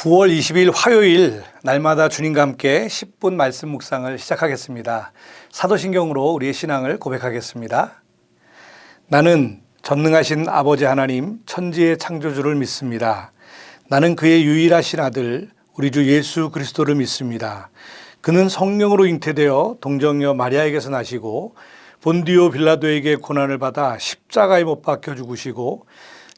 9월 20일 화요일 날마다 주님과 함께 10분 말씀 묵상을 시작하겠습니다. 사도신경으로 우리의 신앙을 고백하겠습니다. 나는 전능하신 아버지 하나님 천지의 창조주를 믿습니다. 나는 그의 유일하신 아들 우리 주 예수 그리스도를 믿습니다. 그는 성령으로 잉태되어 동정녀 마리아에게서 나시고 본디오 빌라도에게 고난을 받아 십자가에 못 박혀 죽으시고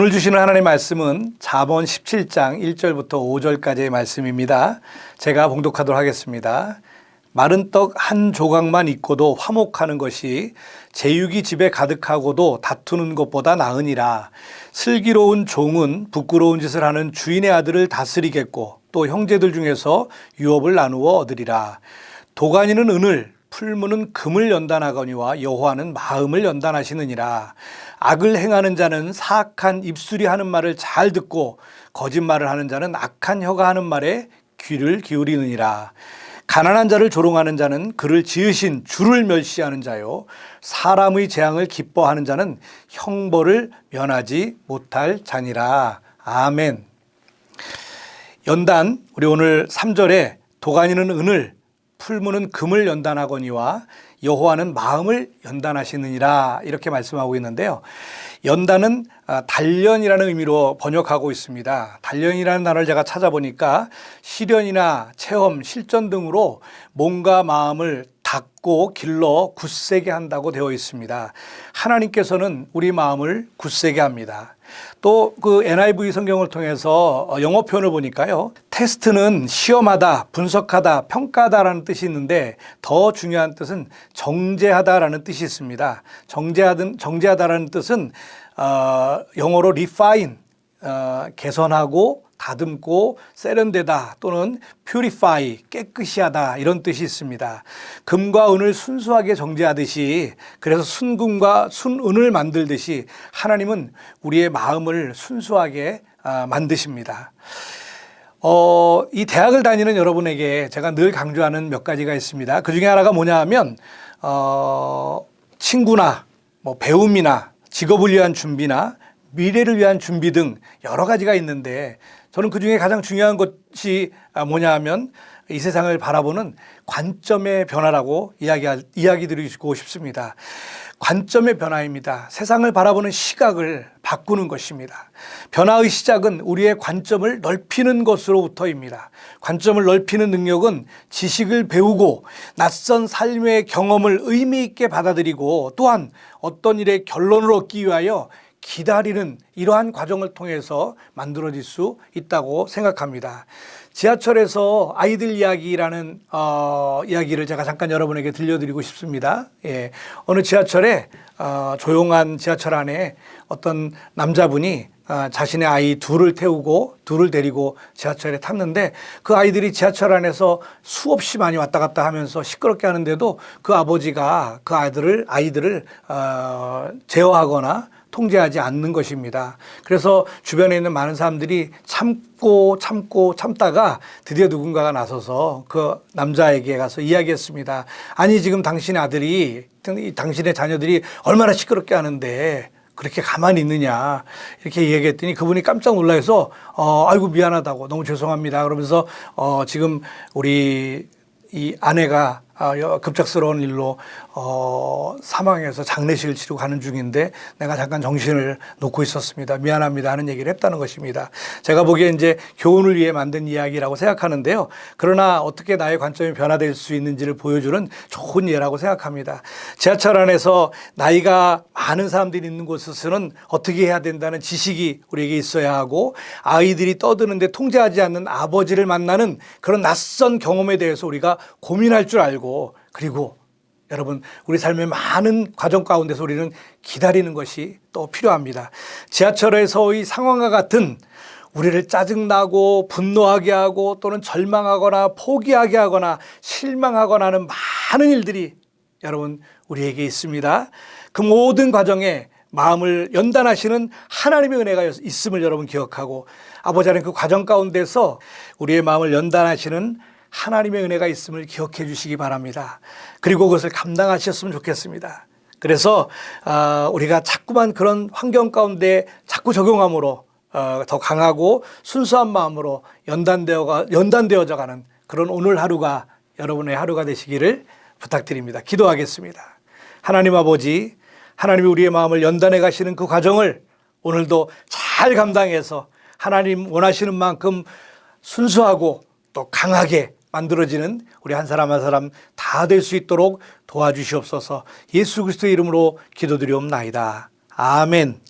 오늘 주시는 하나님의 말씀은 자본 17장 1절부터 5절까지의 말씀입니다. 제가 봉독하도록 하겠습니다. 마른 떡 한 조각만 있고도 화목하는 것이 제육이 집에 가득하고도 다투는 것보다 나으니라. 슬기로운 종은 부끄러운 짓을 하는 주인의 아들을 다스리겠고 또 형제들 중에서 유업을 나누어 얻으리라. 도가니는 은을 풀무는 금을 연단하거니와 여호와는 마음을 연단하시느니라. 악을 행하는 자는 사악한 입술이 하는 말을 잘 듣고 거짓말을 하는 자는 악한 혀가 하는 말에 귀를 기울이느니라. 가난한 자를 조롱하는 자는 그를 지으신 주를 멸시하는 자요. 사람의 재앙을 기뻐하는 자는 형벌을 면하지 못할 자니라. 아멘. 연단 우리 오늘 3절에 도가니는 은을 풀무는 금을 연단하거니와 여호와는 마음을 연단하시느니라 이렇게 말씀하고 있는데요. 연단은 아, 단련이라는 의미로 번역하고 있습니다. 단련이라는 단어를 제가 찾아보니까 시련이나 체험, 실전 등으로 몸과 마음을 닦고 길러 굳세게 한다고 되어 있습니다. 하나님께서는 우리 마음을 굳세게 합니다. 또 그 NIV 성경을 통해서 어, 영어 표현을 보니까요. 테스트는 시험하다, 분석하다, 평가하다라는 뜻이 있는데 더 중요한 뜻은 정제하다라는 뜻이 있습니다. 정제하든 정제하다라는 뜻은 어, 영어로 refine 어, 개선하고 다듬고 세련되다 또는 purify 깨끗이 하다 이런 뜻이 있습니다. 금과 은을 순수하게 정제하듯이 그래서 순금과 순은을 만들듯이 하나님은 우리의 마음을 순수하게 아, 만드십니다. 어, 이 대학을 다니는 여러분에게 제가 늘 강조하는 몇 가지가 있습니다. 그 중에 하나가 뭐냐 하면, 어, 친구나, 뭐, 배움이나, 직업을 위한 준비나, 미래를 위한 준비 등 여러 가지가 있는데, 저는 그 중에 가장 중요한 것이 뭐냐 하면, 이 세상을 바라보는 관점의 변화라고 이야기, 이야기 드리고 싶습니다. 관점의 변화입니다. 세상을 바라보는 시각을 바꾸는 것입니다. 변화의 시작은 우리의 관점을 넓히는 것으로부터입니다. 관점을 넓히는 능력은 지식을 배우고 낯선 삶의 경험을 의미 있게 받아들이고 또한 어떤 일의 결론을 얻기 위하여 기다리는 이러한 과정을 통해서 만들어질 수 있다고 생각합니다. 지하철에서 아이들 이야기라는 어, 이야기를 제가 잠깐 여러분에게 들려드리고 싶습니다. 예, 어느 지하철에 어, 조용한 지하철 안에 어떤 남자분이 어, 자신의 아이 둘을 태우고 둘을 데리고 지하철에 탔는데 그 아이들이 지하철 안에서 수없이 많이 왔다 갔다 하면서 시끄럽게 하는데도 그 아버지가 그 아이들을 아이들을 어, 제어하거나 통제하지 않는 것입니다. 그래서 주변에 있는 많은 사람들이 참고 참고 참다가 드디어 누군가가 나서서 그 남자에게 가서 이야기했습니다. 아니 지금 당신의 아들이 당신의 자녀들이 얼마나 시끄럽게 하는데 그렇게 가만히 있느냐 이렇게 얘기했더니 그분이 깜짝 놀라서 어 아이고 미안하다고 너무 죄송합니다 그러면서 어 지금 우리 이 아내가 급작스러운 일로 어, 사망해서 장례식을 치르고 가는 중인데 내가 잠깐 정신을 놓고 있었습니다. 미안합니다 하는 얘기를 했다는 것입니다. 제가 보기에 이제 교훈을 위해 만든 이야기라고 생각하는데요. 그러나 어떻게 나의 관점이 변화될 수 있는지를 보여주는 좋은 예라고 생각합니다. 지하철 안에서 나이가 많은 사람들이 있는 곳에서는 어떻게 해야 된다는 지식이 우리에게 있어야 하고 아이들이 떠드는데 통제하지 않는 아버지를 만나는 그런 낯선 경험에 대해서 우리가 고민할 줄 알고 그리고 여러분 우리 삶의 많은 과정 가운데서 우리는 기다리는 것이 또 필요합니다. 지하철에서의 상황과 같은 우리를 짜증나고 분노하게 하고 또는 절망하거나 포기하게 하거나 실망하거나 하는 많은 일들이 여러분 우리에게 있습니다. 그 모든 과정에 마음을 연단하시는 하나님의 은혜가 있음을 여러분 기억하고 아버지 하나님 그 과정 가운데서 우리의 마음을 연단하시는 하나님의 은혜가 있음을 기억해 주시기 바랍니다. 그리고 그것을 감당하셨으면 좋겠습니다. 그래서 아, 우리가 자꾸만 그런 환경 가운데 자꾸 적용함으로 어, 더 강하고 순수한 마음으로 연단되어가 연단되어져 가는 그런 오늘 하루가 여러분의 하루가 되시기를 부탁드립니다. 기도하겠습니다. 하나님 아버지, 하나님이 우리의 마음을 연단해 가시는 그 과정을 오늘도 잘 감당해서 하나님 원하시는 만큼 순수하고 또 강하게 만들어지는 우리 한 사람 한 사람 다 될 수 있도록 도와주시옵소서 예수 그리스도의 이름으로 기도드리옵나이다. 아멘.